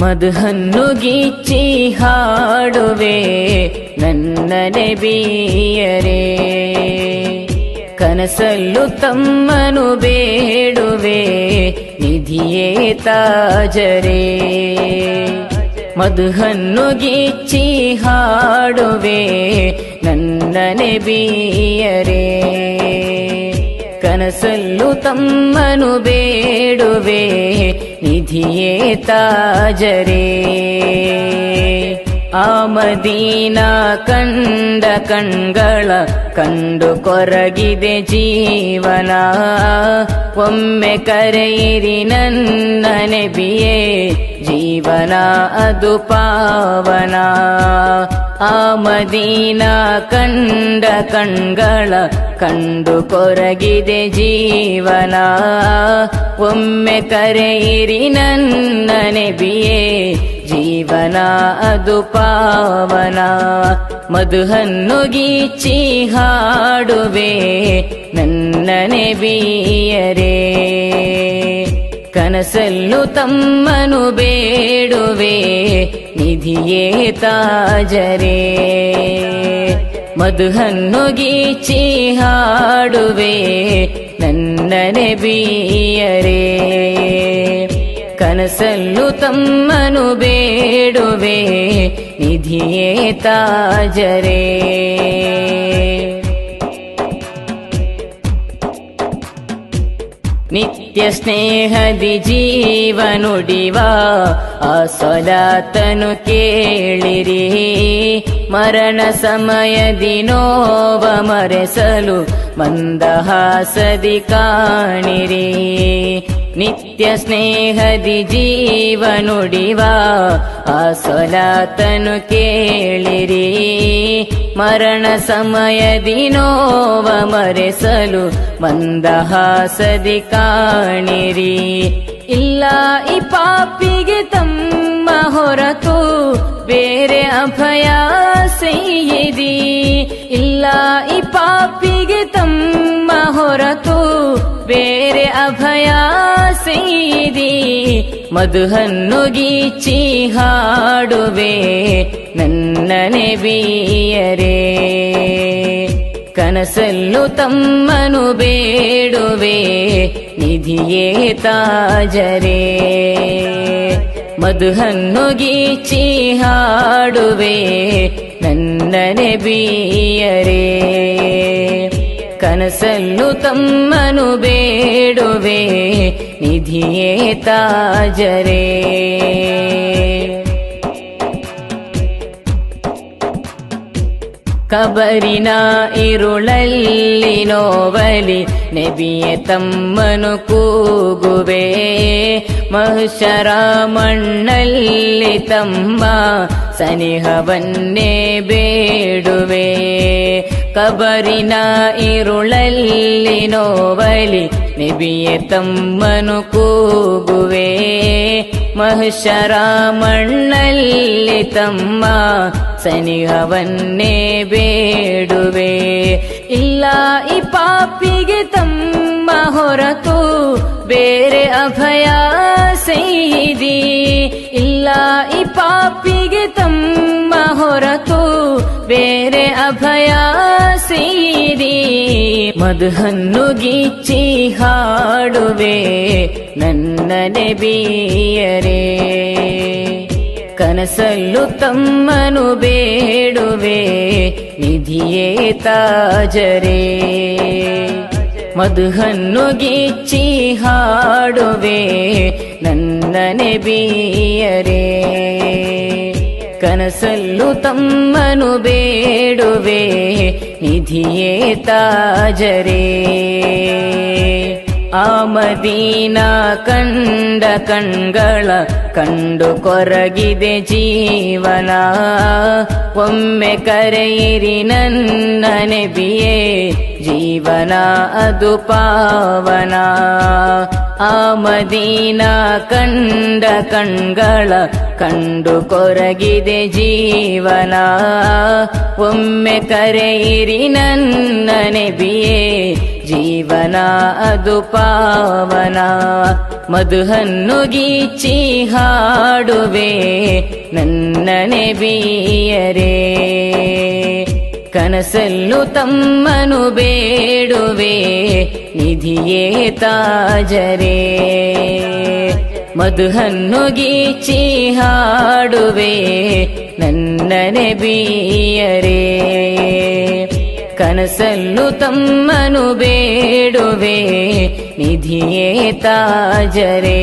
ಮಧುಹನ್ನು ಗೀಚಿ ಹಾಡುವೆ ನನ್ನ ನೆಬಿಯರೇ ಕನಸಲ್ಲು ತಮ್ಮನು ಬೇಡುವೆ ನಿಧಿಯೇ ತಾಜರೇ. ಮಧುಹನ್ನು ಗೀಚಿ ಹಾಡುವೆ ನನ್ನ ನೆಬಿಯರೇ ಕನಸಲ್ಲು ತಮ್ಮನು ಬೇಡುವೆ ನಿಧಿಯೇ ತಾಜರೇ. ಆ ಮದೀನ ಕಂಡ ಕಣ್ಗಳ ಕಂಡು ಕೊರಗಿದೆ ಜೀವನ. ಒಮ್ಮೆ ಕರೆಯಿರಿ ನನ್ನ ನೆಬಿಯೇ, ಜೀವನ ಅದು ಪಾವನ. ಆ ಮದೀನ ಕಂಡ ಕಣ್ಗಳ ಕಂಡು ಕೊರಗಿದೆ ಜೀವನ. ಒಮ್ಮೆ ಕರೆಯಿರಿ ನನ್ನ ನೆಬಿಯೇ, ಜೀವನ ಅದು ಪಾವನ. ಮಧುಹನ್ನುಗೀಚಿ ಹಾಡುವೆ ನನ್ನ ನೆಬಿಯರೇ. ಕನಸಲ್ಲು ತಮ್ಮನು ಬೇಡುವೆ, ನಿಧಿಯೇ ತಾಜರೇ. ಮಧುಹನ್ನು ಗೀಚಿ ಹಾಡುವೆ, ನನ್ನನೆ ಬೀಯರೇ ಕನಸಲ್ಲು ತಮ್ಮನು ಬೇಡುವೆ, ನಿಧಿಯೇ ತಾಜರೇ. ನಿತ್ಯ ಸ್ನೇಹದಿ ಜೀವನುಡಿವ ಆ ಕೇಳಿರಿ. ಮರಣ ಸಮಯದಿ ನೋವ ಮರೆಸಲು ಮಂದಹಾಸದಿ ಕಾಣಿರಿ. ನಿತ್ಯ ಸ್ನೇಹದಿ ಜೀವನುಡಿವ ಆ ಕೇಳಿರಿ. ಮರಣ ಸಮಯದಿ ನೋವ ಮರೆಸಲು ಮಂದಹಾಸದಿ ಕಾಣಿರಿ. ಇಲ್ಲ ಈ ಪಾಪಿಗೆ ತಮ್ಮ ಹೊರತು ಬೇರೆ ಅಭಯ ಸೈಯಿದಿ ಇಲ್ಲ ಈ ಪಾಪಿಗೆ ಮಧುಹನ್ನು ಗೀಚಿ ಹಾಡುವೆ ನನ್ನ ನೆಬಿಯರೇ ಕನಸಲ್ಲು ತಮ್ಮನು ಬೇಡುವೆ ನಿಧಿಯೇ ತಾಜರೇ. ಮಧುಹನ್ನು ಗೀಚಿ ಹಾಡುವೆ ನನ್ನ ನೆಬಿಯರೇ ಕನಸಲ್ಲು ತಮ್ಮನು ಬೇಡುವೆ ನಿಧಿಯೇ ತಾಜರೇ. ಕಬರಿನ ಇರುಳಲ್ಲಿ ನೋವಲಿ ನೆಬಿಯ ತಮ್ಮನು ಕೂಗುವೆ. ಮಹುಷರ ಮಣ್ಣಲ್ಲಿ ತಮ್ಮ ಸನಿಹವನ್ನೇ ಬೇಡುವೆ. ಕಬರಿನ ಇರುಳಲ್ಲಿ ನೋವಲಿ ನೆಬಿಯ ತಮ್ಮನು ಕೂಗುವೆ. ಮಹಶರ ಮಣ್ಣಲ್ಲಿ ತಮ್ಮ ಸನಿಹವನ್ನೇ ಬೇಡುವೆ. ಇಲ್ಲ, ಈ ಪಾಪಿಗೆ ತಮ್ಮ ಹೊರತು ಬೇರೆ ಅಭಯ ಸೈದಿ ಇಲ್ಲ, ಈ ಪಾಪಿಗೆ ತಮ್ಮ ಹೊರತು ಬೇರೆ ಅಭಯ ಸೀರಿ ಮಧುಹನ್ನು ಗೀಚಿ ಹಾಡುವೆ ನನ್ನ ನೆಬಿಯರೇ ಕನಸಲ್ಲು ತಮ್ಮನು ಬೇಡುವೆ ನಿಧಿಯೇ ತಾಜರೇ. ಮಧುಹನ್ನು ಗೀಚಿ ಹಾಡುವೆ ನನ್ನ ನೆಬಿಯರೇ ಕನಸಲ್ಲು ತಮ್ಮನು ಬೇಡುವೆ, ನಿಧಿಯೇ ತಾಜರೇ. ಆ ಮದೀನ ಕಂಡ ಕಣ್ಗಳ ಕಂಡು ಕೊರಗಿದೆ ಜೀವನ. ಒಮ್ಮೆ ಕರೆಯಿರಿ ನನ್ನ ನೆಬಿಯೇ, ಜೀವನ ಅದು ಪಾವನ. ಆ ಮದೀನ ಕಂಡ ಕಣ್ಗಳ ಕಂಡು ಕೊರಗಿದೆ ಜೀವನ. ಒಮ್ಮೆ ಕರೆಯಿರಿ ನನ್ನ ನೆಬಿಯೇ ಜೀವನ, ಅದು ಪಾವನ. ಮಧುಹನ್ನು ಗೀಚಿ ಹಾಡುವೆ ನನ್ನ ಬೀಯರೆ. ಕನಸಲ್ಲು ತಮ್ಮನು ಬೇಡುವೆ, ನಿಧಿಯೇ ತಾಜರೇ. ಮಧುಹನ್ನು ಗೀಚಿ ಹಾಡುವೆ, ನನ್ನನೆ ಬೀಯರೆ ಕನಸಲ್ಲು ತಮ್ಮನು ಬೇಡುವೆ, ನಿಧಿಯೇ ತಾಜರೇ.